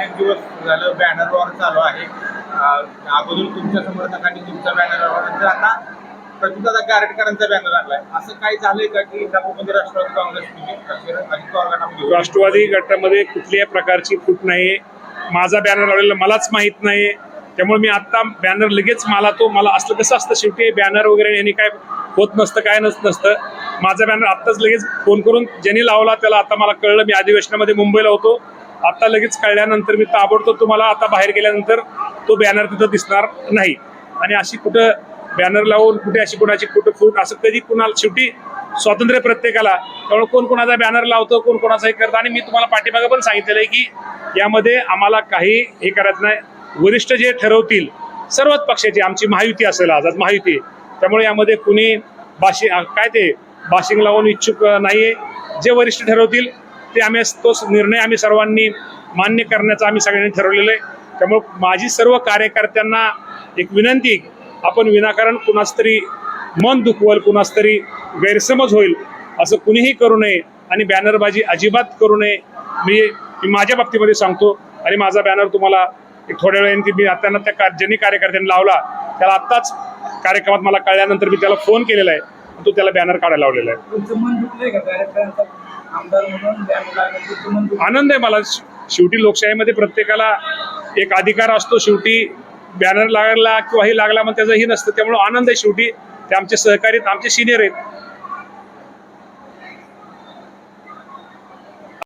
अनेक दिवस झालं बॅनर वॉर चालू आहे. अगोदर तुमच्या समर्थकांनी तुमचा बॅनर नंतर आता प्रतिदादा गारटकरांचा बॅनर आणलाय. असं काय झालंय का की त्यामध्ये राष्ट्रवादी काँग्रेस म्हणजे गटामध्ये राष्ट्रवादी गटामध्ये कुठल्याही प्रकारची फूट नाही. माझा बॅनर लावलेला मलाच माहीत नाही. त्यामुळे मी आत्ता बॅनर लगेच मला तो मला असलं कसं असतं शेवटी बॅनर वगैरे यांनी काय होत नसतं काय नस नसतं. माझा बॅनर आत्ताच लगेच फोन करून ज्यांनी लावला त्याला आता मला कळलं. मी अधिवेशनामध्ये मुंबईला होतो. आता लगेच कळल्यानंतर मी ताबडतोब तुम्हाला आता बाहेर गेल्यानंतर तो बॅनर तिथं दिसणार नाही. आणि अशी कुठं बॅनर लावून कुठे अशी कुणाची कुठं फूट असं कधी कुणाला शेवटी स्वातंत्र्य प्रत्येकाला त्यामुळे कोण कोणाचा बॅनर लावतो कोण कोणाचा हे करतं. आणि मी तुम्हाला पाठीमागं पण सांगितलेलं आहे की यामध्ये आम्हाला काही हे करायचं नाही. वरिष्ठ जे ठरवतील सर्वच पक्षाची आमची महायुती असेल आज महायुती आहे. त्यामुळे यामध्ये कुणी भाषी काय ते बाशिंग लावून इच्छुक नाही नाहीये. जे वरिष्ठ ठरवतील ते आम्ही तो निर्णय आम्ही सर्वांनी मान्य करण्याचा आम्ही सगळ्यांनी ठरवलेलं आहे. त्यामुळे माझी सर्व कार्यकर्त्यांना एक विनंती आपण विनाकारण कुणास तरी मन दुखवल कुणास तरी गैरसमज होईल असं कुणीही करू नये आणि बॅनरबाजी अजिबात करू नये. मी मी माझ्या बाबतीमध्ये सांगतो आणि माझा बॅनर तुम्हाला एक थोड्या वेळाने मी त्यांना त्या का- ज्यांनी कार्यकर्त्यांनी लावला त्याला आत्ताच कार्यक्रमात मला कळल्यानंतर मी त्याला फोन केलेला आहे. तो त्याला बॅनर काढायला लावलेला आहे. आनंद आहे मला. शेवटी लोकशाहीमध्ये प्रत्येकाला एक अधिकार असतो. शेवटी बॅनर लागला किंवा हे लागला मग त्याचं हे नसतं. त्यामुळे आनंद आहे. शेवटी ते आमचे सहकारी आमचे सिनियर आहेत.